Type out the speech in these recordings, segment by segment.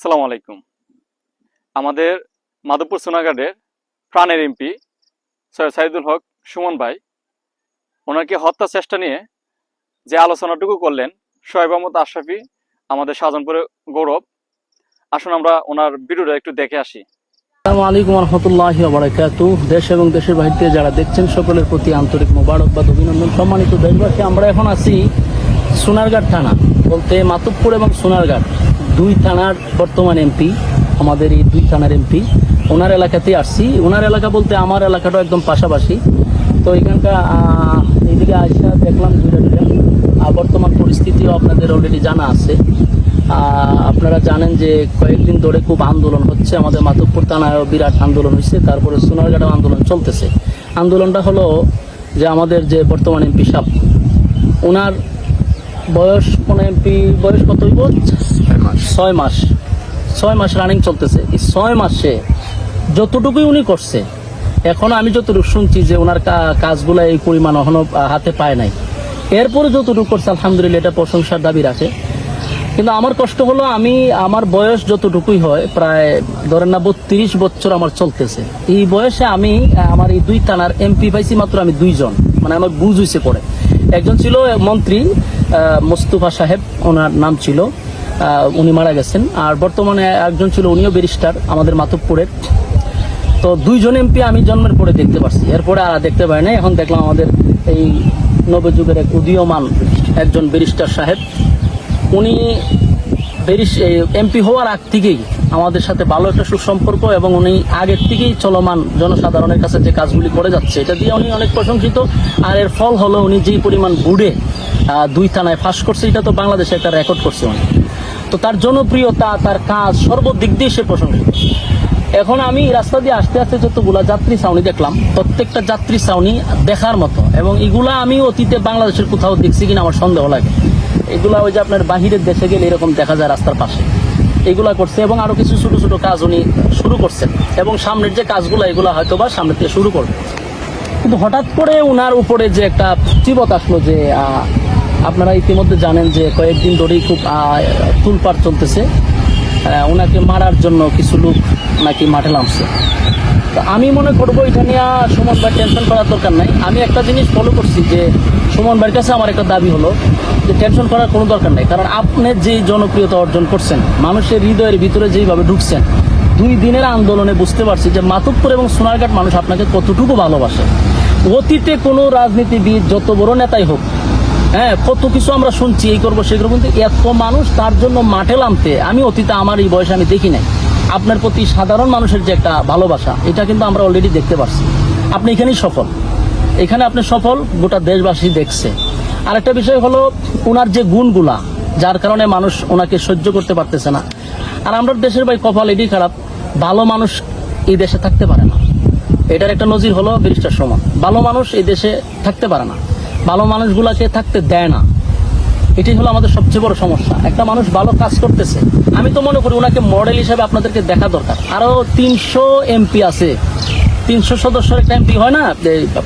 সালাম আলাইকুম আমাদের মাধবপুর সোনাঘাটের প্রাণের এমপি সৈয়দ সাইদুল হক সুমন ভাই, ওনাকে হত্যা চেষ্টা নিয়ে যে আলোচনাটুকু করলেন, শোয়েব আহমদ আশরাফি, আমাদের শাহজাহানপুরের গৌরব। আসুন আমরা ওনার ভিডিওটা একটু দেখে আসি। আসসালামু আলাইকুম রহমতুল্লাহ বারাকাত দেশ এবং দেশের বাহির যারা দেখছেন, সকলের প্রতি আন্তরিক মোবারকবাদ অভিনন্দন। সম্মানিত দেশবাসী, আমরা এখন আছি সোনারঘাট থানা, বলতে মাতুবপুর এবং সোনারঘাট দুই থানার বর্তমান এমপি আমাদের এই দুই থানার এমপি ওনার এলাকাতে আসছি। ওনার এলাকা বলতে আমার এলাকাটাও একদম পাশাপাশি। তো এখানকার আহ, এইদিকে আসা দেখলাম ঘুরে আর বর্তমান পরিস্থিতিও আপনাদের অলরেডি জানা আছে। আপনারা জানেন যে কয়েকদিন ধরে খুব আন্দোলন হচ্ছে। আমাদের মাধবপুর থানায় বিরাট আন্দোলন হয়েছে। তারপরে সোনারঘাটেও আন্দোলন চলতেছে। আন্দোলনটা হলো যে আমাদের যে বর্তমান এমপি সাপ ওনার বয়স কোন এমপি বয়স কত হইব? ছয় মাস। ছয় মাস। রানিং চলতেছে। এই ছয় মাসে যতটুকুই উনি করছে এখন আমি যতটুকু শুনছি যে ওনার কাজগুলো এই পরিমাণ এখনও হাতে পায় নাই। এরপরে যতটুকু করছে আলহামদুলিল্লাহ এটা প্রশংসার দাবি রাখে কিন্তু আমার কষ্ট হলো আমি আমার বয়স যতটুকুই হয় প্রায় ধরেন না বত্রিশ বছর আমার চলতেছে। এই বয়সে আমি আমার এই দুই থানার এমপি পাইছি মাত্র আমি দুইজন। মানে আমার বুঝ হয়েছে পরে। একজন ছিল মন্ত্রী মোস্তফা সাহেব ওনার নাম ছিল। উনি মারা গেছেন। আর বর্তমানে একজন ছিল উনিও ব্যারিস্টার আমাদের মাতবপুরের তো দুইজন এমপি আমি জন্মের পরে দেখতে পাচ্ছি এরপরে আর দেখতে পাই না এখন দেখলাম আমাদের এই নবযুগের এক উদীয়মান একজন ব্যারিস্টার সাহেব। উনি এমপি হওয়ার আগ থেকেই আমাদের সাথে ভালো একটা সুসম্পর্ক এবং উনি আগের থেকেই চলমান জনসাধারণের কাছে যে কাজগুলি করে যাচ্ছে এটা দিয়ে উনি অনেক প্রশংসিত। আর এর ফল হলো উনি যেই পরিমাণ বুড়ে আহ, দুই থানায় ফাঁস করছে, এটা তো বাংলাদেশে একটা রেকর্ড করছে উনি তো তার জনপ্রিয়তা, তার কাজ সর্বদিক দিয়ে সে প্রশংসিত। এখন আমি রাস্তা দিয়ে আসতে আসতে যতগুলা যাত্রী ছাউনি দেখলাম, প্রত্যেকটা যাত্রী ছাউনি দেখার মতো, এবং এগুলা আমি অতীতে বাংলাদেশের কোথাও দেখছি কিনা আমার সন্দেহ লাগে। এগুলা ওই যে আপনার বাহিরের দেশে গেলে এরকম দেখা যায় রাস্তার পাশে। এগুলা করছে, এবং আরও কিছু ছোটো ছোটো কাজ উনি শুরু করছেন, এবং সামনের যে কাজগুলো, এগুলা হয়তো বা সামনের থেকে শুরু করবে। কিন্তু হঠাৎ করে ওনার উপরে যে একটা চিবত আসলো যে আপনারা ইতিমধ্যে জানেন যে কয়েকদিন ধরেই খুব আহ, তুলপাড় চলতেছে। ওনাকে মারার জন্য কিছু লোক নাকি মাঠে নামছে। তো আমি মনে করব এটা নিয়ে সুমন ভাই টেনশন করার দরকার নাই। আমি একটা জিনিস ফলো করছি যে সুমন ভাইয়ের কাছে আমার একটা দাবি হলো যে টেনশন করার কোনো দরকার নেই। কারণ আপনি যেই জনপ্রিয়তা অর্জন করছেন মানুষের হৃদয়ের ভিতরে যেইভাবে ঢুকছেন দুই দিনের আন্দোলনে বুঝতে পারছি যে মাতব্বর এবং সোনারঘাট মানুষ আপনাকে কতটুকু ভালোবাসে। অতীতে কোনো রাজনীতিবিদ যত বড় নেতাই হোক হ্যাঁ কত কিছু আমরা শুনছি, এই করব, সেই করব, কিন্তু এত মানুষ তার জন্য মাঠে নামতে, আমি অতীতে আমার এই বয়সে আমি দেখি নাই। আপনার প্রতি সাধারণ মানুষের যে একটা ভালোবাসা, এটা কিন্তু আমরা অলরেডি দেখতে পাচ্ছি আপনি এখানেই সফল। এখানে আপনি সফল, গোটা দেশবাসী দেখছে। আর একটা বিষয় হলো ওনার যে গুণগুলা, যার কারণে মানুষ ওনাকে সহ্য করতে পারতেছে না। আর আমরা দেশের ভাই কপাল এটাই খারাপ, ভালো মানুষ এই দেশে থাকতে পারে না। এটার একটা নজির হলো ব্যারিস্টার সমান। ভালো মানুষ এই দেশে থাকতে পারে না। ভালো মানুষগুলাকে থাকতে দেয় না, এটাই হলো আমাদের সবচেয়ে বড় সমস্যা। একটা মানুষ ভালো কাজ করতেছে, আমি তো মনে করি ওনাকে মডেল হিসেবে আপনাদেরকে দেখা দরকার। আরও তিনশো এমপি আছে, তিনশো সদস্যের একটা এমপি হয় না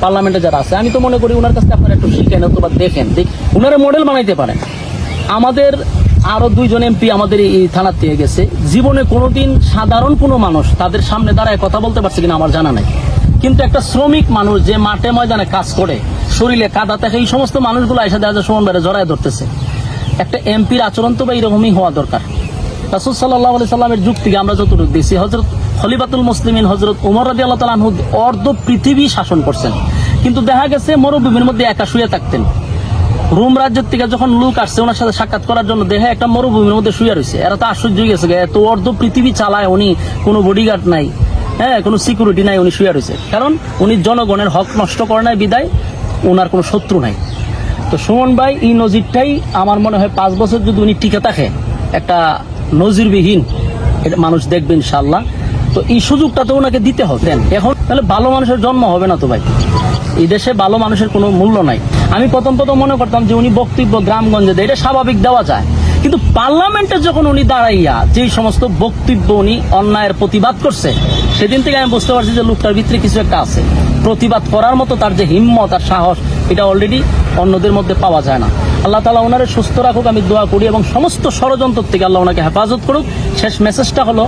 পার্লামেন্টে যারা আছে, আমি তো মনে করি ওনার কাছে আপনারা একটু শিখেন, অথবা দেখেন, দেখ, ওনারা মডেল বানাইতে পারেন আমাদের আরও দুইজন এমপি আমাদের এই থানার থেকে গেছে। জীবনে কোনোদিন সাধারণ কোনো মানুষ তাদের সামনে দাঁড়ায় কথা বলতে পারছে কিনা আমার জানা নাই। কিন্তু একটা শ্রমিক মানুষ যে মাঠে ময়দানে কাজ করে শরীরে কাদা থাকে এই সমস্ত মানুষগুলো এসে দেখা যায় সুমন জড়ায় ধরতেছে। একটা এমপির আচরণ তো বা এরকমই হওয়া দরকার। রাসুল সাল্লাহ আলি সাল্লামের যুগ থেকে আমরা যতটুকু দেখছি হজরত খলিফাতুল মুসলিমিন হজরত উমর রাজি আল্লাহ তালাহ অর্ধ পৃথিবী শাসন করছেন। কিন্তু দেখা গেছে মরুভূমির মধ্যে একা শুয়ে থাকতেন। রোম রাজ্যের থেকে যখন লোক আসছে, ওনার সাথে সাক্ষাৎ করার জন্য দেখে একটা মরুভূমির মধ্যে শুয়ে রয়েছে। এরা তো আশ্চর্য গেছে, এত অর্ধ পৃথিবী চালায় উনি, কোনো বডিগার্ড নাই হ্যাঁ কোনো সিকিউরিটি নাই, উনি শুয়ে রয়েছে। কারণ উনি জনগণের হক নষ্ট করে নাই, বিদায়। ওনার কোনো শত্রু নাই। তো সুমন ভাই, এই নজিরটাই আমার মনে হয় পাঁচ বছর যদি উনি টিকে থাকে, একটা নজিরবিহীন এটা মানুষ দেখবে ইনশাল্লাহ তো এই সুযোগটা তো ওনাকে দিতে হবে। দেন, এখন তাহলে ভালো মানুষের জন্ম হবে না তো ভাই? এই দেশে ভালো মানুষের কোনো মূল্য নাই। আমি প্রথম প্রথম মনে করতাম যে উনি বক্তব্য গ্রামগঞ্জে দেয়, এটা স্বাভাবিক দেওয়া যায়। কিন্তু পার্লামেন্টে যখন উনি দাঁড়াইয়া যে সমস্ত বক্তব্য উনি অন্যায়ের প্রতিবাদ করছে সেদিন থেকে আমি বুঝতে পারছি যে লোকটার ভিতরে কিছু একটা আছে। প্রতিবাদ করার মতো তার যে হিম্মত আর সাহস, এটা অলরেডি অন্যদের মধ্যে পাওয়া যায় না। আল্লাহ তালা ওনারে সুস্থ রাখুক, আমি দোয়া করি এবং সমস্ত ষড়যন্ত্র থেকে আল্লাহ ওনাকে হেফাজত করুক। শেষ মেসেজটা হলো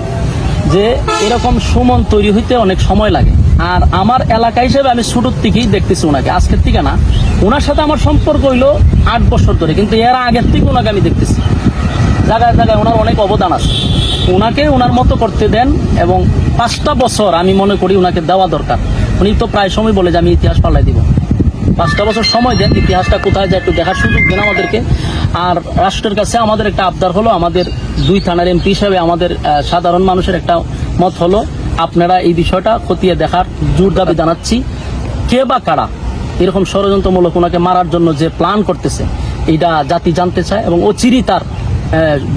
যে, এরকম সুমন তৈরি হইতে অনেক সময় লাগে। আর আমার এলাকা হিসেবে আমি ছোটোর থেকেই দেখতেছি ওনাকে আজকের থেকে না। ওনার সাথে আমার সম্পর্ক হইল আট বছর ধরে, কিন্তু এর আগের থেকে ওনাকে আমি দেখতেছি। জায়গায় জায়গায় ওনার অনেক অবদান আছে। ওনাকে ওনার মতো করতে দেন এবং পাঁচটা বছর আমি মনে করি ওনাকে দেওয়া দরকার। উনি তো প্রায় সময় বলে যে আমি ইতিহাস পাল্টাই দিব। পাঁচটা বছর সময় দেন, ইতিহাসটা কোথায় যায় একটু দেখার সুযোগ দেন আমাদেরকে। আর রাষ্ট্রের কাছে আমাদের একটা আবদার হলো, আমাদের দুই থানার এমপি হিসাবে আমাদের সাধারণ মানুষের একটা মত হলো, আপনারা এই বিষয়টা খতিয়ে দেখার জোর দাবি জানাচ্ছি। কে বা কারা, এরকম ষড়যন্ত্রমূলক ওনাকে মারার জন্য যে প্ল্যান করতেছে, এইটা জাতি জানতে চায় এবং অচিরই তার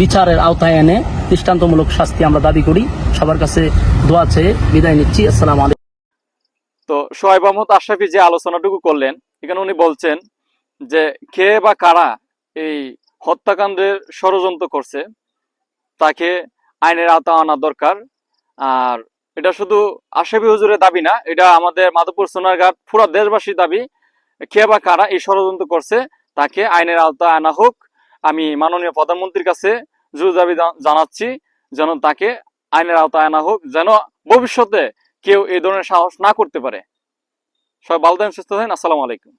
বিচারের আওতায় এনে দৃষ্টান্তমূলক শাস্তি আমরা দাবি করি। সবার কাছে দোয়া চেয়ে বিদায় নিচ্ছি। আসসালামু আলাইকুম। তো সোহাইব আহমদ আশরাফি যে আলোচনাটুকু করলেন, এখানে উনি বলছেন যে, কে বা কারা এই হত্যাকাণ্ডের ষড়যন্ত্র করছে, তাকে আইনের আওতা আনা দরকার। আর এটা শুধু আশরাফি হুজুরের দাবি না, এটা আমাদের মাধবপুর সোনারঘাট পুরো দেশবাসীর দাবি। কে বা কারা এই ষড়যন্ত্র করছে, তাকে আইনের আওতায় আনা হোক। আমি মাননীয় প্রধানমন্ত্রীর কাছে জোর দাবি জানাচ্ছি যেন তাকে আইনের আওতায় আনা হোক, যেন ভবিষ্যতে কেউ এই ধরনের সাহস না করতে পারে। সবাই ভালো থাকেন, সুস্থ থাকেন, আসসালামু আলাইকুম।